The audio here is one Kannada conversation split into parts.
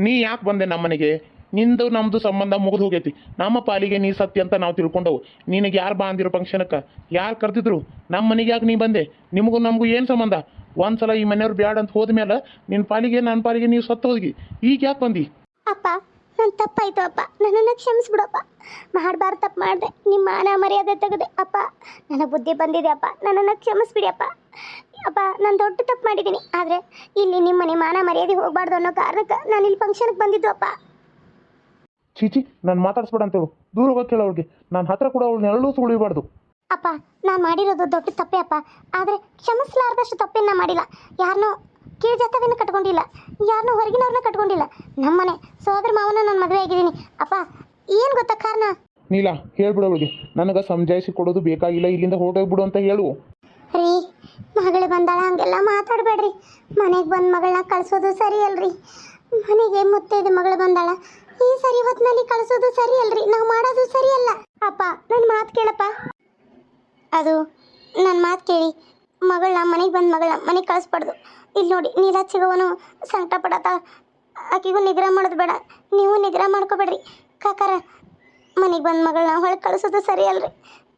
ನೀ ಯಾಕೆ ಬಂದೆ ನಮ್ಮ ಮನೆಗೆ ನಿಂದು ನಮ್ಮದು ಸಂಬಂಧ ಮುಗಿದು ಹೋಗೈತಿ. ನಮ್ಮ ಪಾಲಿಗೆ ನೀ ಸತ್ಯ ಅಂತ ನಾವು ತಿಳ್ಕೊಂಡವು. ನಿನಗೆ ಯಾರು ಬಾ ಅಂದಿರೋ ಫಂಕ್ಷನಕ್ಕೆ? ಯಾರು ಕರೆದಿದ್ರು? ನಮ್ಮ ಮನೆಗೆ ಯಾಕೆ ನೀ ಬಂದೆ? ನಿಮಗೂ ನಮಗೂ ಏನು ಸಂಬಂಧ? ಒಂದ್ಸಲ ಈ ಮನೆಯವ್ರು ಬ್ಯಾಡ ಅಂತ ಹೋದ್ಮೇಲೆ ನಿನ್ನ ಪಾಲಿಗೆ ನನ್ನ ಪಾಲಿಗೆ ನೀವು ಸತ್ತು ಹೋಗಿ ಈಗ ಯಾಕೆ ಬಂದಿ? ಅಪ್ಪ ನನ್ನ ತಪ್ಪಾಯ್ತು ಅಪ್ಪ. ನನ್ನನ್ನು ಕ್ಷಮಿಸ್ಬಿಡಪ್ಪ. ಮಾಡಬಾರ್ದು ತಪ್ಪು ಮಾಡಿದೆ. ನಿಮ್ಮ ಮಾನ ಮರ್ಯಾದೆ ತೆಗೆದೆ. ಅಪ್ಪ, ನನ್ನ ಬುದ್ಧಿ ಬಂದಿದೆ ಅಪ್ಪ. ನನ್ನನ್ನು ಕ್ಷಮಿಸ್ಬಿಡಿ ಅಪ್ಪ. ಅಪ್ಪ ನಾನು ದೊಡ್ಡ ತಪ್ಪು ಮಾಡಿದ್ದೀನಿ ಆದರೆ ಇಲ್ಲಿ ನಿಮ್ಮ ಮನೆ ಮಾನ ಮರ್ಯಾದೆ ಹೋಗಬಾರ್ದು ಅನ್ನೋ ಕಾರಣಕ್ಕೆ ನಾನು ಇಲ್ಲಿ ಫಂಕ್ಷನ್ಗೆ ಬಂದಿದ್ದು ಅಪ್ಪ ಚೀಚಿ ನಾನು ಮಾತಾಡಿಸ್ಬೇಡ ಅಂತೇಳು. ದೂರ ಹೋಗಿ ಕೇಳು ಅವಳಿಗೆ ನಾನು ಹತ್ರ ಕೂಡ ಅವಳನ್ನ ನೆರಳು ಸುಳಿಬಾರ್ದು ಅಪ್ಪ ನಾನು ಮಾಡಿರೋದು ದೊಡ್ಡ ತಪ್ಪೇ ಅಪ್ಪ ಆದರೆ ಕ್ಷಮಿಸಲಾರ್ದಷ್ಟು ತಪ್ಪೇನ ಮಾಡಿಲ್ಲ. ಯಾರನ್ನೂ ಕೀಳು ಜಾತವೇನು ಕಟ್ಕೊಂಡಿಲ್ಲ. ಯಾರನ್ನೂ ಹೊರಗಿನವ್ರನ್ನ ಕಟ್ಕೊಂಡಿಲ್ಲ. ನಮ್ಮನೆ ಸೋದರ ಮಾವನ ನಾನು ಮದುವೆ ಆಗಿದ್ದೀನಿ. ಅಪ್ಪ ಏನು ಗೊತ್ತಾ ಕಾರಣ? ನೀಲ ಹೇಳ್ಬಿಡು ಅವಳಿಗೆ. ನನಗೆ ಸಮಜಾಯಿಸಿ ಕೊಡೋದು ಬೇಕಾಗಿಲ್ಲ. ಇಲ್ಲಿಂದ ಹೊರಟೋಗ್ಬಿಡು ಅಂತ ಹೇಳು. ರೀ ಮಗಳು ಬಂದಾಳ ಹಂಗೆಲ್ಲ ಮಾತಾಡಬೇಡ್ರಿ. ಮನೆಗೆ ಬಂದು ಮಗಳನ್ನ ಕಳಿಸೋದು ಸರಿ ಅಲ್ರಿ ಮನೆಗೆ ಮುತ್ತೈದು ಮಗಳು ಬಂದಾಳ, ಈ ಸರಿ ಹೊತ್ತಿನಲ್ಲಿ ಕಳಿಸೋದು ಸರಿ ಅಲ್ರಿ ನಾವು ಮಾಡೋದು ಸರಿ ಅಲ್ಲ ಅಪ್ಪ ನನ್ನ ಮಾತು ಕೇಳಪ್ಪ. ಅದು ನನ್ನ ಮಾತು ಕೇಳಿ. ಮಗಳನ್ನ ಮನೆಗೆ ಬಂದು ಮಗಳನ್ನ ಮನೆಗೆ ಕಳಿಸ್ಬಾರ್ದು. ಇಲ್ಲಿ ನೋಡಿ ನೀರಾಜ್ ಸಿಗೋವನು ಸಂಕಟ ಪಡತ್ತ ಆಕೆಗೂ ನಿಗ್ರಹ ಮಾಡೋದು ಬೇಡ. ನೀವು ನಿಗ್ರಹ ಮಾಡ್ಕೋಬೇಡ್ರಿ. ಕಾಕಾರ, ಮನೆಗೆ ಬಂದು ಮಗಳನ್ನ ಹೊಳಗೆ ಕಳಿಸೋದು ಸರಿ ಅಲ್ರಿ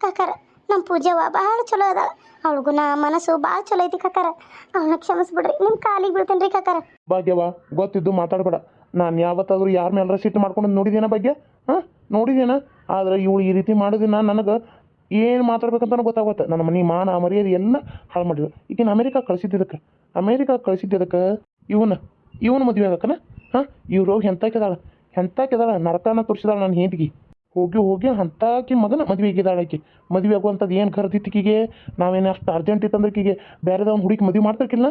ಕಾಕಾರ ನಮ್ಮ ಪೂಜೆವ ಭಾಳ ಚಲೋ ಅದಾಳ ಅವಳಿಗೂ ನಾ ಮನಸ್ಸು ಭಾಳ ಚಲೋ ಐತಿ ಕಾಕಾರ. ಅವನ ಕ್ಷಮಿಸ್ಬಿಡ್ರಿ. ನಿಮ್ಮ ಕಾಲಿಗೆ ಬೀಳ್ತೇನೆ ರೀ ಕಾಕಾರ. ಭಾಗ್ಯವ ಗೊತ್ತಿದ್ದು ಮಾತಾಡಬೇಡ. ನಾನು ಯಾವತ್ತಾದ್ರೂ ಯಾರ ಮೇಲೆ ಸಿಟ್ಟು ಮಾಡ್ಕೊಂಡು ನೋಡಿದೇನ ಭಾಗ್ಯ ಹಾಂ? ನೋಡಿದೇನ ಆದ್ರೆ ಇವಳು ಈ ರೀತಿ ಮಾಡೋದಿನ ನನಗೆ ಏನು ಮಾತಾಡ್ಬೇಕಂತ ಗೊತ್ತಾಗುತ್ತೆ ನನ್ನ ಮನೆ ಮಾನ, ಮರ್ಯಾದೆ ಎಲ್ಲ ಹಾಳು ಮಾಡಿದ್ರು ಈಗಿನ ಅಮೇರಿಕಾ ಕಳಿಸಿದ್ದಕ್ಕೆ ಅಮೇರಿಕಾ ಕಳಿಸಿದ್ದಕ್ಕೆ ಇವನ ಇವನು ಮದುವೆ ಆಗಕ್ಕನ? ಹಾಂ? ಇವ್ರು ಎಂತ ಕೆದಾಳ ನರಕನ ತೋರಿಸಿದಾಳ ನನ್ನ ಹೆಂಡತಿಗೆ. ಹೋಗಿ ಹೋಗಿ ಅಂತಾಕಿ ಮಗನ ಮದುವೆ ಆಗಿದ್ದಾಳೆ ಆಕಿ. ಮದುವೆ ಆಗುವಂಥದ್ದು ಏನು ಕರೆದಿತ್ತಿಕಿಗೆ ನಾವೇನು ಅಷ್ಟು ಅರ್ಜೆಂಟ್ ಇತ್ತಂದ್ರೆ ಈಕಿಗೆ? ಬೇರೆದವ್ನ ಹುಡುಗಿ ಮದುವೆ ಮಾಡ್ತಿರ್ಕಿಲ್ಲ?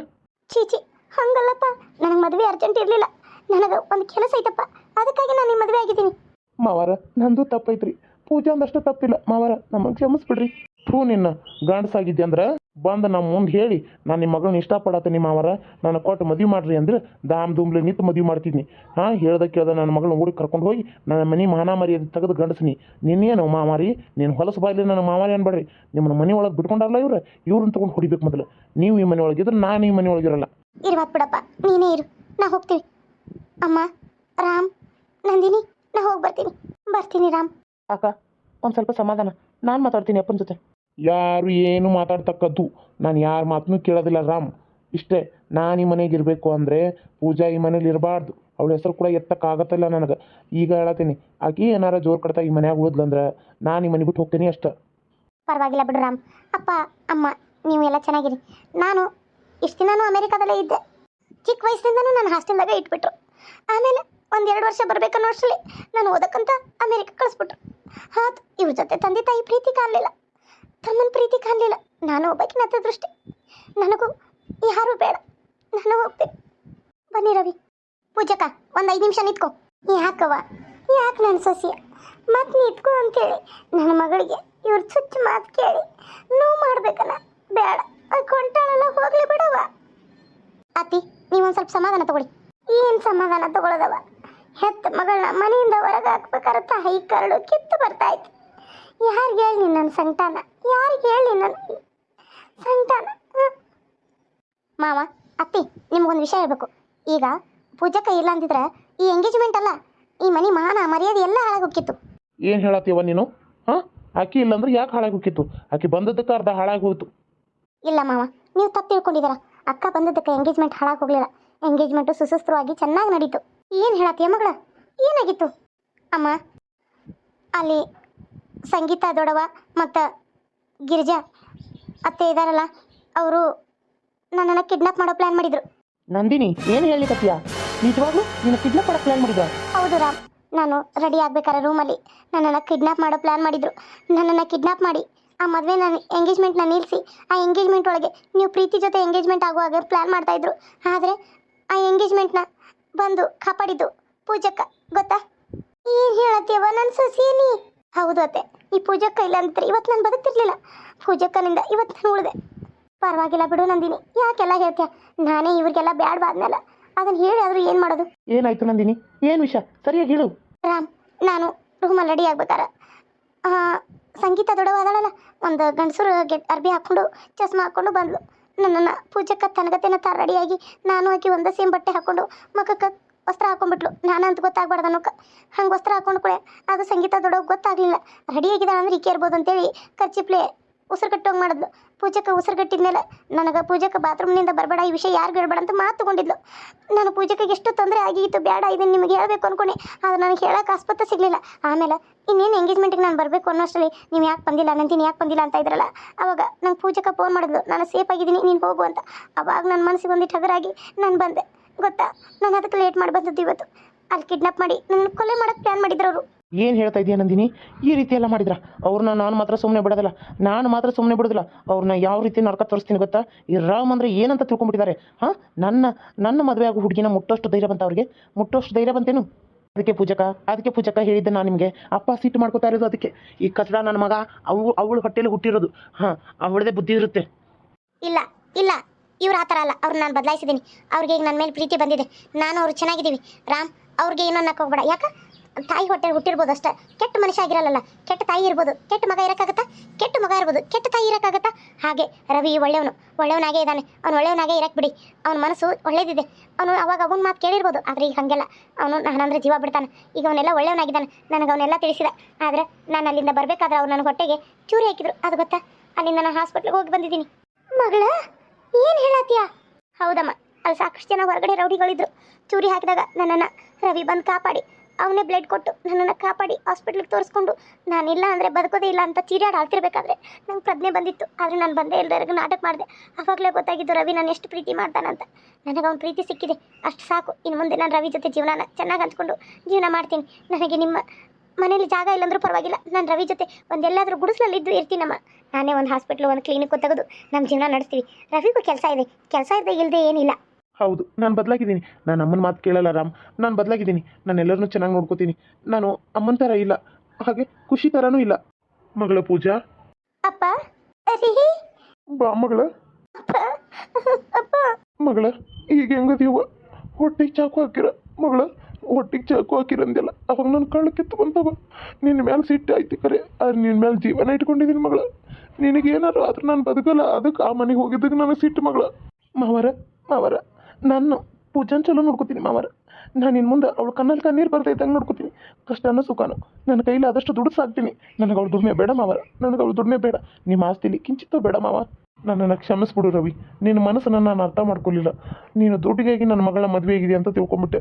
ಚೀಚಿ ಹಂಗಲ್ಲಪ್ಪ. ನನಗೆ ಮದುವೆ ಅರ್ಜೆಂಟ್ ಇರಲಿಲ್ಲ. ನನಗೆ ಒಂದು ಕೆಲಸ ಐತಪ್ಪ. ಅದಕ್ಕಾಗಿ ನಾನು ನಿಮ್ಮ ಮದುವೆ ಆಗಿದ್ದೀನಿ. ಮಾವಾರ ನಂದು ತಪ್ಪೈತ್ರಿ. ಪೂಜೆ ಒಂದಷ್ಟು ತಪ್ಪಿಲ್ಲ. ಮಾವಾರ ನಮಗೆ ಕ್ಷಮಿಸ್ಬಿಡ್ರಿ. ಥೂ ನಿನ್ನ ಗಂಡಸಾಗಿದ್ದೆ ಅಂದ್ರೆ ಬಂದು ನಮ್ಮ ಮುಂದೆ ಹೇಳಿ ನಾನು ನಿಮ್ಮ ಮಗಳನ್ನ ಇಷ್ಟಪಡತ್ತೀನಿ ಮಾವಾರ ನಾನು ಕೊಟ್ಟು ಮದುವೆ ಮಾಡ್ರಿ ಅಂದ್ರೆ ದಾಮ್ ದುಂಬ್ಲಿ ನಿಂತು ಮದುವೆ ಮಾಡ್ತಿದ್ನಿ. ಹಾಂ ಹೇಳ್ದ ಕೇಳ್ದ ನನ್ನ ಮಗಳನ್ನ ಊರಿಗೆ ಕರ್ಕೊಂಡು ಹೋಗಿ ನನ್ನ ಮನೆ ಮಾನ ಅದು ತೆಗೆದು ಗಂಡಸ್ನಿ. ನಿನ್ನೇನು ಮಾಮಾರಿ? ನೀನು ಹೊಲಸು ಬಾಯಿಲಿ ನನ್ನ ಮಾಮಾರಿ ಅನ್ಬೇಡ್ರಿ. ನಿಮ್ಮನ್ನ ಮನೆ ಒಳಗೆ ಬಿಟ್ಕೊಂಡಾರಲ್ಲ ಇವ್ರು? ಇವ್ರನ್ನ ತಗೊಂಡು ಹೊಡಿಬೇಕು ಮೊದಲು. ನೀವು ಈ ಮನೆ ಒಳಗಿದ್ರೆ ನಾನು ಈ ಮನೆ ಒಳಗಿರಲ್ಲ ಇರುವತ್ ಬಿಡಪ್ಪ ನೀನೇ ಇರು. ನಾ ಹೋಗ್ತೀವಿ ಅಮ್ಮ ರಾಮ್ ನಂದಿನಿ ನಾ ಹೋಗಿ ಬರ್ತೀನಿ. ಬರ್ತೀನಿ ರಾಮ್. ಅಕ್ಕ ಒಂದು ಸ್ವಲ್ಪ ಸಮಾಧಾನ. ನಾನು ಮಾತಾಡ್ತೀನಿ ಅಪ್ಪನ ಜೊತೆ. ಯಾರು ಏನು ಮಾತಾಡ್ತಕ್ಕದ್ದು? ನಾನು ಯಾರ ಮಾತನ್ನೂ ಕೇಳೋದಿಲ್ಲ ರಾಮ್. ಇಷ್ಟೇ ನಾನು ಈ ಮನೆಗೆ ಇರಬೇಕು ಅಂದರೆ ಪೂಜಾ ಈ ಮನೇಲಿ ಇರಬಾರ್ದು. ಅವಳ ಹೆಸರು ಕೂಡ ಎತ್ತಕ್ಕಾಗತ್ತಿಲ್ಲ ನನಗೆ. ಈಗ ಹೇಳತ್ತೀನಿ, ಆಕಿ ಏನಾರ ಜೋರು ಕಡ್ತಾ ಈ ಮನ್ಯಾಗ ಉಳಿದ್ಲಂದ್ರೆ ನಾನು ಈ ಮನೆ ಬಿಟ್ಟು ಹೋಗ್ತೀನಿ ಅಷ್ಟ. ಪರವಾಗಿಲ್ಲ ಬಿಡು ರಾಮ್. ಅಪ್ಪ, ಅಮ್ಮ ನೀವು ಎಲ್ಲ ಚೆನ್ನಾಗಿರಿ. ನಾನು ಇಷ್ಟು ದಿನ ಅಮೇರಿಕಾದಲ್ಲೇ ಇದ್ದೆ. ಚಿಕ್ಕ ವಯಸ್ಸಿನಿಂದನೂ ನಾನು ಹಾಸ್ಟೆಲ್ದಾಗ ಇಟ್ಬಿಟ್ರು. ಆಮೇಲೆ ಒಂದು ಎರಡು ವರ್ಷ ಬರಬೇಕನ್ನೋ ವರ್ಷದಲ್ಲಿ ನಾನು ಓದಕ್ಕಂತ ಅಮೇರಿಕ ಕಳಿಸ್ಬಿಟ್ರು. ಹಾತ್, ಇವ್ರ ಜೊತೆ ತಂದೆ ತಾಯಿ ಪ್ರೀತಿ ಕಾಣಲಿಲ್ಲ. ತಮ್ಮನ ಪ್ರೀತಿ ಕಾಣಲಿಲ್ಲ. ನಾನು ಒಬ್ಬಾಕಿ ನತ್ತ ದೃಷ್ಟಿ. ನನಗೂ ಯಾರು ಬೇಡ. ನಾನು ಹೋಗ್ತೇನೆ ಬನ್ನಿ ರವಿ. ಪೂಜಕ, ಒಂದು ಐದು ನಿಮಿಷ ನಿಂತ್ಕೊ. ಯಾಕವ ಯಾಕೆ ನನ್ನ ಸೊಸೆಯ ಮತ್ತೆ ನಿಂತ್ಕೊ ಅಂತೇಳಿ. ನನ್ನ ಮಗಳಿಗೆ ಇವ್ರ ಚುಚ್ಚು ಮಾತು ಕೇಳಿ ನೋವು ಮಾಡ್ಬೇಕಲ್ಲ. ಬೇಡ. ಕೊಂಟಾಳಲ್ಲ, ಹೋಗ್ಲಿ ಬಿಡವ ಅತ್ತಿ, ನೀವೊಂದು ಸ್ವಲ್ಪ ಸಮಾಧಾನ ತಗೊಳ್ಳಿ. ಏನು ಸಮಾಧಾನ ತಗೊಳ್ಳೋದವ ಹೆತ್ತ ಮಗಳನ್ನ ಮನೆಯಿಂದ ಹೊರಗೆ ಹಾಕ್ಬೇಕಾದ್ರೆ ತಾಯಿ ಕರಡು ಕಿತ್ತು ಬರ್ತಾ ಇತ್ತು. ಯಾರಿಗೆ ಹೇಳಿ ನನ್ನ ಸಂತಾನ? ಯಾರಿಗೆ ಹೇಳಿ ನನ್ನ ಹ್ಮ್. ಮಾವ ಅತ್ತಿ ನಿಮ್ಗೊಂದು ವಿಷಯ ಹೇಳಬೇಕು. ಈಗ ಪೂಜಕ್ಕ ಇಲ್ಲ ಅಂತಿದ್ರೆ ಈ ಎಂಗೇಜ್ಮೆಂಟ್ ಅಲ್ಲ ಈ ಮನೆ ಮಾನ ಮರ್ಯಾದೆ ಎಲ್ಲ ಹಾಳಾಗೋಕ್ಕಿತ್ತು ಏನು ಹೇಳತ್ತೀವ ನೀನು? ಹಾಂ? ಆಕಿ ಇಲ್ಲಂದ್ರೆ ಯಾಕೆ ಹಾಳಾಗಿ ಹೋಗಿತ್ತು ಆಕಿ ಬಂದದ್ದಕ್ಕೆ ಅರ್ಧ ಹಾಳಾಗಿ ಹೋಯ್ತು ಇಲ್ಲ ಮಾವ ನೀವು ತಪ್ಪು ತಿಳ್ಕೊಂಡಿದ್ದೀರ. ಅಕ್ಕ ಬಂದದ್ದಕ್ಕೆ ಎಂಗೇಜ್ಮೆಂಟ್ ಹಾಳಾಗಿ ಹೋಗ್ಲಿಲ್ಲ ಎಂಗೇಜ್ಮೆಂಟು ಸುಸೂತ್ರವಾಗಿ ಚೆನ್ನಾಗಿ ನಡೀತು. ಏನು ಹೇಳತ್ತೀಯ ಮಗಳ? ಏನಾಗಿತ್ತು? ಅಮ್ಮ ಅಲ್ಲಿ ಸಂಗೀತ ದೊಡವ ಮತ್ತು ಗಿರಿಜಾ ಅತ್ತೆ ಇದಾರಲ್ಲ ಅವರು ನನ್ನನ್ನು ಕಿಡ್ನಾಪ್ ಮಾಡೋ ಪ್ಲ್ಯಾನ್ ಮಾಡಿದರು. ನಂದಿನಿ ಏನು ಹೇಳಿಕತ್ತೀಯ ನಿಜವಾಗ್ಲೂ ನೀನು ಕಿಡ್ನಾಪ್ ಮಾಡೋ ಪ್ಲ್ಯಾನ್ ಮಾಡಿದ ಹೌದು ರಾಮ್ ನಾನು ರೆಡಿ ಆಗ್ಬೇಕಾದ್ರೆ ರೂಮಲ್ಲಿ ನನ್ನನ್ನು ಕಿಡ್ನಾಪ್ ಮಾಡೋ ಪ್ಲ್ಯಾನ್ ಮಾಡಿದರು. ನನ್ನನ್ನು ಕಿಡ್ನಾಪ್ ಮಾಡಿ ಆ ಮದುವೆ ನನ್ನ ಎಂಗೇಜ್ಮೆಂಟ್ನ ನಿಲ್ಲಿಸಿ ಆ ಎಂಗೇಜ್ಮೆಂಟ್ ಒಳಗೆ ನೀವು ಪ್ರೀತಿ ಜೊತೆ ಎಂಗೇಜ್ಮೆಂಟ್ ಆಗುವಾಗ ಪ್ಲ್ಯಾನ್ ಮಾಡ್ತಾಯಿದ್ರು ಆದರೆ ಆ ಎಂಗೇಜ್ಮೆಂಟ್ನ ಬಂದು ಕಾಪಾಡಿದ್ದು ಪೂಜಕ್ಕ ಗೊತ್ತಾ? ಏನು ಹೇಳತ್ತೀವ ನನ್ನ ಸೊಸೇನಿ ಹೌದು ಅತ್ತೆ. ಈ ಪೂಜಕ್ಕ ಇಲ್ಲ ಅಂತಾರೆ ಇವತ್ತು ನಾನು ಬದುಕ್ತಿರ್ಲಿಲ್ಲ. ಪೂಜಕ್ಕನಿಂದ ಇವತ್ತು ನಾನು ಉಳಿದೆ. ಪರವಾಗಿಲ್ಲ ಬಿಡು ನಂದಿನಿ ಯಾಕೆಲ್ಲ ಹೇಳ್ತೀಯ? ನಾನೇ ಇವ್ರಿಗೆಲ್ಲ ಬ್ಯಾಡ್ಬಾದ್ಮೇಲೆ ಅದನ್ನು ಹೇಳಿ ಆದರೂ ಏನು ಮಾಡೋದು? ಏನಾಯ್ತು ನಂದಿನಿ? ಏನು ವಿಷಯ? ಸರಿಯಾಗಿ ಹೇಳು. ರಾಮ್ ನಾನು ರೂಮಲ್ಲಿ ರೆಡಿ ಆಗ್ಬೇಕಾರ ಸಂಗೀತ ದೊಡ್ಡವಾದಳಲ್ಲ ಒಂದು ಗಂಡಸರು ಗೆಟ್ ಅರ್ಬಿ ಹಾಕ್ಕೊಂಡು ಚಸ್ಮಾ ಹಾಕ್ಕೊಂಡು ಬಂದ್ಲು. ನನ್ನನ್ನು ಪೂಜಕ್ಕ ತನಗತೆನ ತ ರೆಡಿಯಾಗಿ ನಾನು ಆಕಿ ಒಂದೇ ಸೇಮ್ ಬಟ್ಟೆ ಹಾಕ್ಕೊಂಡು ಮಖಕ್ಕೆ ವಸ್ತ್ರ ಹಾಕೊಂಡ್ಬಿಟ್ಲು. ನಾನಂತ ಗೊತ್ತಾಗ್ಬಾರ್ದು ಅನ್ನೋಕೆ. ಹಂಗೆ ವಸ್ತ್ರ ಹಾಕೊಂಡು ಕೂಡ ಅದು ಸಂಗೀತ ದೊಡ್ಡೋಗಿ ಗೊತ್ತಾಗಲಿಲ್ಲ. ರೆಡಿ ಆಗಿದ್ದಾಳೆ ಅಂದ್ರೆ ಈಕೆ ಇರ್ಬೋದು ಅಂತೇಳಿ ಖರ್ಚಿಪ್ಲೆ ಉಸಿರು ಕಟ್ಟೋಗಿ ಮಾಡಿದ್ಲು. ಪೂಜಕ್ಕೆ ಉಸಿರು ಕಟ್ಟಿದ್ಮೇಲೆ ನನಗೆ ಪೂಜಕ್ಕೆ ಬಾತ್ರೂಮ್ನಿಂದ ಬರಬೇಡ, ಈ ವಿಷಯ ಯಾರು ಹೇಳ್ಬೇಡ ಅಂತ ಮಾತು ತಗೊಂಡಿದ್ಲು. ನಾನು ಪೂಜಕ್ಕೆ ಎಷ್ಟು ತೊಂದರೆ ಆಗಿತ್ತು ಬೇಡ ಇದನ್ನು ನಿಮಗೆ ಹೇಳಬೇಕು ಅನ್ಕೊಂಡೆ. ಆದ್ರೆ ನನಗೆ ಹೇಳೋಕೆ ಆಸ್ಪತ್ರೆ ಸಿಗಲಿಲ್ಲ. ಆಮೇಲೆ ಇನ್ನೇನು ಎಂಗೇಜ್ಮೆಂಟಿಗೆ ನಾನು ಬರಬೇಕು ಅನ್ನೋಷ್ಟರಲ್ಲಿ ನೀವು ಯಾಕೆ ಬಂದಿಲ್ಲ ನಂತೀನಿ ಯಾಕೆ ಬಂದಿಲ್ಲ ಅಂತ ಇದ್ರಲ್ಲ, ಅವಾಗ ನಂಗೆ ಪೂಜಕ್ಕೆ ಫೋನ್ ಮಾಡಿದ್ಲು. ನಾನು ಸೇಫ್ ಆಗಿದ್ದೀನಿ, ನೀನು ಹೋಗು ಅಂತ. ಅವಾಗ ನನ್ನ ಮನಸ್ಸಿಗೆ ಒಂದಿಟ್ಟು ಹಗರಾಗಿ ನಾನು ಬಂದೆ. ಗೊತ್ತಾ? ನಾನು ಅದಕ್ಕೆ ಲೇಟ್ ಮಾಡಿ ಬಂದದ್ದು ಇವತ್ತು. ಅಲ್ಲಿ ಕಿಡ್ನಾಪ್ ಮಾಡಿ ನನ್ನ ಕೊಲೆ ಮಾಡೋಕ್ಕೆ ಪ್ಲಾನ್ ಮಾಡಿದ್ರು ಅವರು. ಏನು ಹೇಳ್ತಾ ಇದೀಯ ನಂದಿನಿ? ಈ ರೀತಿ ಎಲ್ಲ ಮಾಡಿದ್ರ? ಅವ್ರನ್ನ ನಾನು ಮಾತ್ರ ಸುಮ್ಮನೆ ಬಿಡೋದಿಲ್ಲ. ನಾನು ಮಾತ್ರ ಸುಮ್ಮನೆ ಬಿಡೋದಿಲ್ಲ. ಅವ್ರನ್ನ ಯಾವ ರೀತಿ ನಡ್ಕ ತೋರಿಸ್ತೀನಿ ಗೊತ್ತಾ? ಈ ರಾಮ್ ಅಂದರೆ ಏನಂತ ತಿಳ್ಕೊಂಬಿಟ್ಟಿದ್ದಾರೆ ಹಾಂ? ನನ್ನ ನನ್ನ ಮದುವೆ ಆಗೋ ಹುಡುಗಿನ ಮುಟ್ಟೋಷ್ಟು ಧೈರ್ಯ ಬಂತ ಅವ್ರಿಗೆ? ಮುಟ್ಟೋಷ್ಟು ಧೈರ್ಯ ಬಂತೇನು? ಅದಕ್ಕೆ ಪೂಜಕ ಅದಕ್ಕೆ ಪೂಜಕ ಹೇಳಿದ್ದೆ ನಾನು ನಿಮಗೆ. ಅಪ್ಪ ಸಿಟ್ಟು ಮಾಡ್ಕೋತಾ ಇರೋದು ಅದಕ್ಕೆ. ಈ ಕಚಡ ನನ್ನ ಮಗ ಅವು ಅವಳು ಹೊಟ್ಟೆಯಲ್ಲಿ ಹುಟ್ಟಿರೋದು. ಹಾಂ ಅವಳದೇ ಬುದ್ಧಿ ಇರುತ್ತೆ. ಇಲ್ಲ ಇಲ್ಲ. ಇವ್ರು ಆ ಥರ ಅಲ್ಲ. ಅವ್ರು ನಾನು ಬದಲಾಯಿಸಿದ್ದೀನಿ ಅವ್ರಿಗೆ ಈಗ ನನ್ನ ಮೇಲೆ ಪ್ರೀತಿ ಬಂದಿದೆ. ನಾನು ಅವ್ರು ಚೆನ್ನಾಗಿದ್ದೀವಿ. ರಾಮ್, ಅವ್ರಿಗೆ ಏನೋ ಅನ್ನಕ್ಕೆ ಹೋಗ್ಬೇಡ. ಯಾಕೆ? ತಾಯಿ ಹೊಟ್ಟೆ ಹುಟ್ಟಿರ್ಬೋದು ಅಷ್ಟೇ. ಕೆಟ್ಟ ಮನುಷ್ಯ ಆಗಿರಲ್ಲ ಕೆಟ್ಟ ತಾಯಿ ಇರ್ಬೋದು. ಕೆಟ್ಟ ಮಗ ಇರೋಕ್ಕಾಗತ್ತಾ? ಕೆಟ್ಟ ಮಗ ಇರ್ಬೋದು. ಕೆಟ್ಟ ತಾಯಿ ಇರೋಕ್ಕಾಗತ್ತಾ? ಹಾಗೆ. ರವಿ ಒಳ್ಳೆಯವನು. ಒಳ್ಳೆಯವನಾಗೇ ಇದ್ದಾನೆ. ಅವ್ನು ಒಳ್ಳೆಯವನಾಗೇ ಇರಕ್ಕೆ ಬಿಡಿ. ಅವನ ಮನಸ್ಸು ಒಳ್ಳೇದಿದೆ. ಅವನು ಅವಾಗ ಅವನ ಮಾತು ಕೇಳಿರ್ಬೋದು. ಆದರೆ ಈಗ ಹಾಗೆಲ್ಲ. ಅವನು ನಾನಂದ್ರೆ ಜೀವ ಬಿಡ್ತಾನೆ. ಈಗ ಅವನೆಲ್ಲ ಒಳ್ಳೆಯವನಾಗಿದ್ದಾನೆ. ನನಗೆ ಅವನ್ನೆಲ್ಲ ತಿಳಿಸಿದ. ಆದರೆ ನಾನು ಅಲ್ಲಿಂದ ಬರಬೇಕಾದ್ರೆ ಅವ್ರು ನನ್ನ ಹೊಟ್ಟೆಗೆ ಚೂರಿ ಹಾಕಿದ್ರು. ಅದು ಗೊತ್ತಾ? ಅಲ್ಲಿಂದ ನಾನು ಹಾಸ್ಪಿಟ್ಲಿಗೆ ಹೋಗಿ ಬಂದಿದ್ದೀನಿ. ಮಗಳ? ಏನು ಹೇಳತ್ತೀಯ? ಹೌದಮ್ಮ, ಅಲ್ಲಿ ಸಾಕಷ್ಟು ಜನ ಹೊರಗಡೆ ರೌಡಿಗಳಿದ್ರು. ಚೂರಿ ಹಾಕಿದಾಗ ನನ್ನನ್ನ ರವಿ ಬಂದು ಕಾಪಾಡಿ. ಅವನೇ ಬ್ಲಡ್ ಕೊಟ್ಟು ನನ್ನನ್ನು ಕಾಪಾಡಿ ಹಾಸ್ಪಿಟ್ಲಿಗೆ ತೋರಿಸ್ಕೊಂಡು ನಾನಿಲ್ಲ ಅಂದರೆ ಬದುಕೋದೇ ಇಲ್ಲ ಅಂತ ಚೀರಾಡಿ ಆಳ್ತಿರ್ಬೇಕಾದ್ರೆ ನಂಗೆ ಪ್ರಜ್ಞೆ ಬಂದಿತ್ತು. ಆದರೆ ನಾನು ಬಂದೇ ಎಲ್ಲರಿಗೂ ನಾಟಕ ಮಾಡಿದೆ. ಆವಾಗಲೇ ಗೊತ್ತಾಗಿದ್ದು ರವಿ ನಾನು ಎಷ್ಟು ಪ್ರೀತಿ ಮಾಡ್ತಾನಂತ. ನನಗೆ ಅವ್ನ ಪ್ರೀತಿ ಸಿಕ್ಕಿದೆ. ಅಷ್ಟು ಸಾಕು. ಇನ್ನು ಮುಂದೆ ನಾನು ರವಿ ಜೊತೆ ಜೀವನ ಚೆನ್ನಾಗಿ ಹಂಚ್ಕೊಂಡು ಜೀವನ ಮಾಡ್ತೀನಿ. ನನಗೆ ನಿಮ್ಮ ಮನೇಲಿ ಜಾಗ ಇಲ್ಲಂದ್ರೂ ಪರವಾಗಿಲ್ಲ. ನಾನು ರವಿ ಜೊತೆ ಒಂದೆಲ್ಲಾದರೂ ಗುಡಿಸ್ಲಲ್ಲಿ ಇದ್ದು ಇರ್ತೀನಮ್ಮ ನಾನೇ ಒಂದು ಹಾಸ್ಪಿಟ್ಲು ಒಂದು ಕ್ಲಿನಿಕ್ ತೆಗೆದು ನಮ್ಮ ಜೀವನ ನಡೆಸ್ತೀವಿ. ರವಿಗೂ ಕೆಲಸ ಇದೆ. ಕೆಲಸ ಇದೆ ಇಲ್ಲದೆ ಏನಿಲ್ಲ. ಹೌದು ನಾನು ಬದಲಾಗಿದ್ದೀನಿ. ನಾನು ಅಮ್ಮನ ಮಾತು ಕೇಳಲ್ಲ ರಾಮ್. ನಾನು ಬದಲಾಗಿದ್ದೀನಿ. ನಾನು ಎಲ್ಲರನ್ನೂ ಚೆನ್ನಾಗಿ ನೋಡ್ಕೋತೀನಿ. ನಾನು ಅಮ್ಮನ ಥರ ಇಲ್ಲ. ಹಾಗೆ ಖುಷಿ ಥರನೂ ಇಲ್ಲ. ಮಗಳ ಪೂಜಾ? ಅಪ್ಪ? ರೀ ಬಾ ಮಗಳ. ಅಪ್ಪ? ಮಗಳ ಈಗ ಹೆಂಗದೀವ ಹೊಟ್ಟೆ ಚಾಕು ಹಾಕಿರ ಮಗಳ ಹೊಟ್ಟೆಗೆ ಚಾಕು ಹಾಕಿರಂದಿಲ್ಲ ಅವಾಗ ನನ್ನ ಕಳ್ಳ ಕಿತ್ತು ಬಂದವ. ನಿನ್ನ ಮೇಲೆ ಸಿಟ್ಟು ಆಯ್ತು ಕರೆ. ಅದು ನಿನ್ನ ಮೇಲೆ ಜೀವನ ಇಟ್ಕೊಂಡಿದ್ದೀನಿ ಮಗಳ. ನಿನಗೇನಾರು ಆದ್ರೆ ನಾನು ಬದುಕಲ್ಲ. ಅದಕ್ಕೆ ಆ ಮನೆಗೆ ಹೋಗಿದ್ದಕ್ಕೆ ನನಗೆ ಸಿಟ್ಟು ಮಗಳ. ಮಾವರ ಮಾವರ, ನಾನು ಪೂಜಾನ್ ಚಲೋ ನೋಡ್ಕೋತೀನಿ ಮಾವರ. ನಾನು ಇನ್ನು ಮುಂದೆ ಅವಳು ಕಣ್ಣಲ್ಲಿ ಕಣ್ಣೀರು ಬರ್ತೈತೆ ನೋಡ್ಕೋತೀನಿ. ಕಷ್ಟನೋ ಸುಖನೋ. ನನ್ನ ಕೈಲಿ ಆದಷ್ಟು ದುಡ್ಡು ಸಾಕ್ತೀನಿ. ನನಗೆ ಅವಳು ದುಡಿಮೆ ಬೇಡ ಮಾವರ. ನನಗೆ ಅವಳು ದುಡಿಮೆ ಬೇಡ. ನಿಮ್ಮ ಆಸ್ತಿಲಿ ಕಿಂಚಿತ್ತೂ ಬೇಡ ಮಾವ. ನನ್ನನ್ನು ಕ್ಷಮಿಸ್ಬಿಡು ರವಿ. ನಿನ್ನ ಮನಸ್ಸನ್ನು ನಾನು ಅರ್ಥ ಮಾಡ್ಕೊಳ್ಳಿಲ್ಲ ನೀನು ದುಡ್ಡಿಗಾಗಿ ನನ್ನ ಮಗಳ ಮದುವೆ ಆಗಿದೆ ಅಂತ ತಿಳ್ಕೊಂಬಿಟ್ಟೆ.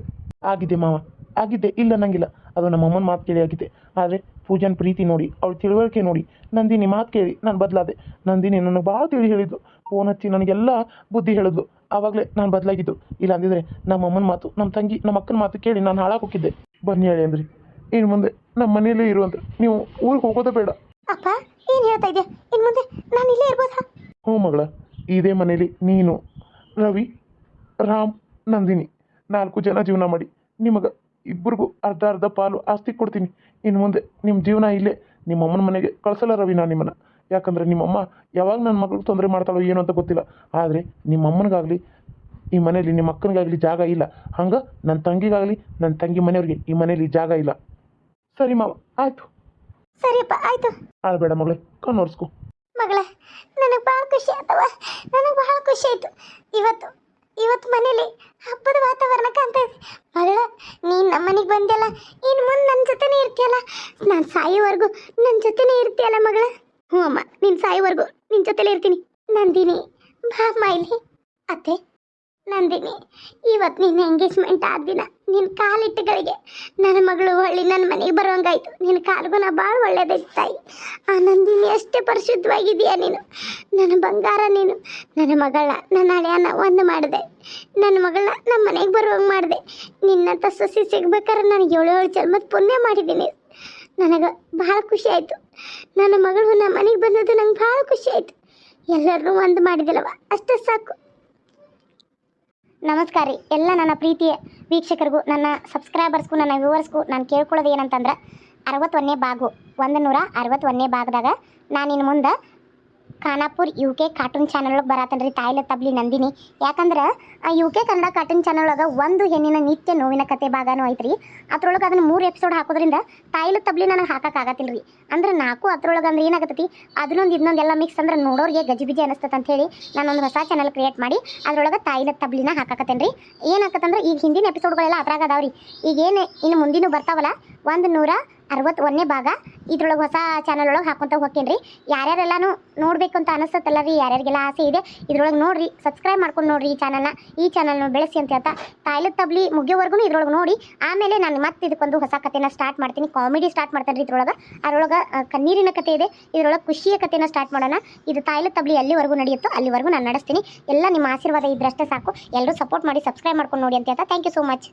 ಆಗಿದೆ ಮಾವ. ಆಗಿದೆ. ಇಲ್ಲ, ನಂಗಿಲ್ಲ. ಅದು ನಮ್ಮ ಅಮ್ಮನ ಮಾತು ಕೇಳಿ ಆಗಿದೆ. ಆದರೆ ಪೂಜನ್ ಪ್ರೀತಿ ನೋಡಿ, ಅವಳು ತಿಳುವಳಿಕೆ ನೋಡಿ. ನಂದಿನಿ ಮಾತು ಕೇಳಿ, ನಾನು ಬದಲಾದೆ. ನಂದಿನಿ ನನಗೆ ಭಾಳ ತಿಳಿ ಹೇಳಿದ್ದು ಫೋನ್ ಹಚ್ಚಿ ನನಗೆಲ್ಲ ಬುದ್ಧಿ ಹೇಳಿದ್ಲು. ಆವಾಗಲೇ ನಾನು ಬದಲಾಗಿದ್ದು. ಇಲ್ಲ ಅಂದಿದ್ರೆ ನಮ್ಮ ಅಮ್ಮನ ಮಾತು, ನಮ್ಮ ತಂಗಿ, ನಮ್ಮ ಅಕ್ಕನ ಮಾತು ಕೇಳಿ ನಾನು ಹಾಳಾಗಿ ಬನ್ನಿ ಹೇಳಿ ಅಂದ್ರಿ. ಇನ್ನು ಮುಂದೆ ನಮ್ಮ ಮನೆಯಲ್ಲೇ ಇರುವಂತ ನೀವು ಊರಿಗೆ ಹೋಗೋದೇ ಬೇಡ. ಅಪ್ಪ, ಏನು ಹೇಳ್ತಾ ಇದೆಯಾ? ಇನ್ನು ಮುಂದೆ ನಾನು ಇಲ್ಲೇ ಇರ್ಬೋದಾ? ಹ್ಞೂ ಮಗಳ ಇದೇ ಮನೇಲಿ ನೀನು ರವಿ ರಾಮ್ ನಂದಿನಿ ನಾಲ್ಕು ಜನ ಜೀವನ ಮಾಡಿ ನಿಮಗೆ ಇಬ್ಬರಿಗೂ ಅರ್ಧ ಅರ್ಧ ಪಾಲು ಆಸ್ತಿ ಕೊಡ್ತೀನಿ. ಇನ್ನು ಮುಂದೆ ನಿಮ್ಮ ಜೀವನ ಇಲ್ಲೇ ನಿಮ್ಮ ಅಮ್ಮನ ಮನೆಗೆ ಕಳಿಸಲ್ಲ ರವಿ ನಾನು ನಿಮ್ಮನ್ನು. ಯಾಕಂದರೆ ನಿಮ್ಮಮ್ಮ ಯಾವಾಗ ನನ್ನ ಮಗಳು ತೊಂದರೆ ಮಾಡ್ತಾಳೋ ಏನು ಅಂತ ಗೊತ್ತಿಲ್ಲ. ಆದರೆ ನಿಮ್ಮ ಅಮ್ಮನಿಗಾಗಲಿ ಈ ಮನೇಲಿ ನಿಮ್ಮ ಅಕ್ಕನಿಗಾಗಲಿ ಜಾಗ ಇಲ್ಲ. ಹಂಗೆ ನನ್ನ ತಂಗಿಗಾಗಲಿ ನನ್ನ ತಂಗಿ ಮನೆಯವ್ರಿಗೆ ಈ ಮನೇಲಿ ಜಾಗ ಇಲ್ಲ. ಸರಿ ಮಾವ ಆಯಿತು. ಸರಿಯಪ್ಪ ಆಯಿತು. ಆಳ್ಬೇಡ ಮಗಳೇ ಕಣ್ಣು ಕಣ್ಣೋರ್ಸ್ಕೊ ಮಗಳ, ನನಗೆ ಭಾಳ ಖುಷಿ ಆತವ ನನಗೆ ಭಾಳ ಖುಷಿ ಆಯಿತು. ಇವತ್ತು ಇವತ್ತು ಮನೇಲಿ ಹಬ್ಬದ ವಾತಾವರಣ ಕಾಣ್ತಾ ಮಗಳ, ನೀನು ನಮ್ಮ ಮನೆಗೆ ಬಂದೆಲ್ಲ ಇನ್ನು ಮುಂದೆ ನನ್ನ ಜೊತೆನೇ ಇರ್ತೀಯಲ್ಲ. ನಾನು ಸಾಯೋವರೆಗೂ ನನ್ನ ಜೊತೆನೇ ಇರ್ತೀಯಲ್ಲ ಮಗಳ. ಹ್ಞೂ ಅಮ್ಮ, ನೀನು ಸಾಯೋವರೆಗೂ ನಿನ್ನ ಜೊತೆಲೇ ಇರ್ತೀನಿ. ನಂದಿನಿ, ಬಾ ಇಲ್ಲಿ. ಅತ್ತೆ ನಂದಿನಿ ಇವತ್ತು ನಿನ್ನ ಎಂಗೇಜ್ಮೆಂಟ್ ಆದ ದಿನ ನಿನ್ನ ಕಾಲಿಟ್ಟಗಳಿಗೆ ನನ್ನ ಮಗಳು ಹೊಳ್ಳಿ ನನ್ನ ಮನೆಗೆ ಬರುವಂಗಾಯ್ತು ನಿನ್ನ ನಾ ಭಾಳ ಒಳ್ಳೇದೈತೆ ತಾಯಿ. ಆ ನಂದಿನಿ ಅಷ್ಟೇ ಪರಿಶುದ್ಧವಾಗಿದೆಯಾ ನೀನು? ನನ್ನ ಬಂಗಾರ ನೀನು ನನ್ನ ಮಗಳ ನನ್ನ ಹಳೆಯನ್ನ ಒಂದು ಮಾಡಿದೆ. ನನ್ನ ಮಗಳ ನಮ್ಮ ಮನೆಗೆ ಬರುವಂಗೆ ಮಾಡಿದೆ. ನಿನ್ನಂಥ ಸೊಸಿ ಸಿಗ್ಬೇಕಾದ್ರೆ ನನಗೆ ಏಳು ಏಳು ಚರ್ಮದ ಪುಣ್ಯ ಮಾಡಿದ್ದೀನಿ ನನಗೆ ಭಾಳ ಖುಷಿ ಆಯಿತು. ನನ್ನ ಮಗಳು ನಮ್ಮ ಮನೆಗೆ ಬಂದದ್ದು ನಂಗೆ ಭಾಳ ಖುಷಿ ಆಯ್ತು. ಎಲ್ಲರನ್ನೂ ಒಂದು ಮಾಡಿದಿಲ್ಲವ ಅಷ್ಟೇ ಸಾಕು. ನಮಸ್ಕಾರ ರೀ. ಎಲ್ಲ ನನ್ನ ಪ್ರೀತಿಯ ವೀಕ್ಷಕರಿಗೂ, ನನ್ನ ಸಬ್ಸ್ಕ್ರೈಬರ್ಸ್ಗೂ ನನ್ನ ವ್ಯೂವರ್ಸ್ಗೂ ನಾನು ಕೇಳ್ಕೊಳ್ಳೋದು ಏನಂತಂದ್ರೆ, ಅರವತ್ತೊಂದನೇ ಭಾಗು ಒಂದು ನೂರ ಅರವತ್ತೊಂದನೇ ಭಾಗದಾಗ ನಾನು ಇನ್ನು ಮುಂದೆ Khanapur U K cartoon channel ಬರತ್ತನ್ರಿ ತಾಯಿಲ ತಬ್ಲಿ ನಂದಿನಿ. ಯಾಕಂದ್ರೆ U K Kannada cartoon channel ಒಳಗೆ ಒಂದು ಹೆಣ್ಣಿನ ನಿತ್ಯ ನೋವಿನ ಕತೆ ಭಾಗನೂ ಐತ್ರಿ. ಅದ್ರೊಳಗೆ ಅದನ್ನ ಮೂರು ಎಪಿಸೋಡ್ ಹಾಕೋದ್ರಿಂದ ತಾಯಿಲ ತಬ್ಲಿ ನನಗೆ ಹಾಕಕ್ಕಾಗತ್ತಿಲ್ಲ ರೀ ಅಂದ್ರೆ ನಾಲ್ಕು ಅದ್ರೊಳಗೆ ಅಂದ್ರೆ ಏನಾಗತ್ತೈತಿ, ಅದನ್ನೊಂದು ಇದನ್ನೊಂದೆಲ್ಲ ಮಿಕ್ಸ್ ಅಂದ್ರೆ ನೋಡೋರಿಗೆ ಗಜಿಬಿಜಿ ಅನಿಸ್ತದೆ ಅಂತ ಹೇಳಿ ನಾನೊಂದು ಹೊಸ ಚಾನಲ್ ಕ್ರಿಯೇಟ್ ಮಾಡಿ ಅದ್ರೊಳಗೆ ತಾಯಿಲ ತಬ್ಲಿನ ಹಾಕಾಕತ್ತೇನೆ ರೀ ಏನಾಗತ್ತಂದ್ರೆ ಈಗ ಹಿಂದಿನ ಎಪಿಸೋಡ್ಗಳೆಲ್ಲ ಅದ್ರಾಗ ಅದಾವ್ರಿ. ಈಗ ಏನು ಇನ್ನು ಮುಂದಿನ ಬರ್ತಾವಲ್ಲ, ಒಂದು ನೂರ ಅರವತ್ತು ಒಂದನೇ ಭಾಗ. ಇದ್ರೊಳಗೆ ಹೊಸ ಚಾನಲ್ ಒಳಗೆ ಹಾಕೊಂತ ಹೋಗ್ತೀನಿ ಯಾರ್ಯಾರೆಲ್ಲಾನು ನೋಡಬೇಕು ಅಂತ ಅನಿಸುತ್ತಲ್ಲ ರೀ, ಯಾರ್ಯಾರಿಗೆಲ್ಲ ಆಸೆ ಇದೆ, ಇದ್ರೊಳಗೆ ನೋಡಿರಿ ಸಬ್ಸ್ಕ್ರೈಬ್ ಮಾಡ್ಕೊಂಡು ನೋಡ್ರಿ ಈ ಚಾನಲ್ನ ಈ ಚಾನಲ್ನ ಬೆಳೆಸಿ ಅಂತ ಹೇಳ್ತಾ ತಾಯ್ಲದ ತಬ್ಲಿ ಮುಗಿಯೋವರೆಗೂ ಇದ್ರೊಳಗೆ ನೋಡಿ. ಆಮೇಲೆ ನಾನು ಮತ್ತೆ ಇದಕ್ಕೊಂದು ಹೊಸ ಕಥೆನ ಸ್ಟಾರ್ಟ್ ಮಾಡ್ತೀನಿ ಕಾಮಿಡಿ ಸ್ಟಾರ್ಟ್ ಮಾಡ್ತಾರೆ ರೀ ಇದ್ರೊಳಗೆ. ಅದರೊಳಗೆ ಕಣ್ಣೀರಿನ ಕತೆ ಇದೆ, ಇದ್ರೊಳಗೆ ಖುಷಿಯ ಕಥೆನ ಸ್ಟಾರ್ಟ್ ಮಾಡೋಣ. ಇದು ತಾಯ್ಲದ ತಬ್ಲಿ ಎಲ್ಲಿವರೆಗೂ ನಡೆಯುತ್ತೋ, ಅಲ್ಲಿವರೆಗೂ ನಾನು ನಡೆಸ್ತೀನಿ. ಎಲ್ಲ ನಿಮ್ಮ ಆಶೀರ್ವಾದ ಇದ್ರಷ್ಟೇ ಸಾಕು. ಎಲ್ಲರೂ ಸಪೋರ್ಟ್ ಮಾಡಿ ಸಬ್ಸ್ಕ್ರೈಬ್ ಮಾಡ್ಕೊಂಡು ನೋಡಿ ಅಂತ ಹೇಳ್ತಾ ಥ್ಯಾಂಕ್ ಯು ಸೋ ಮಚ್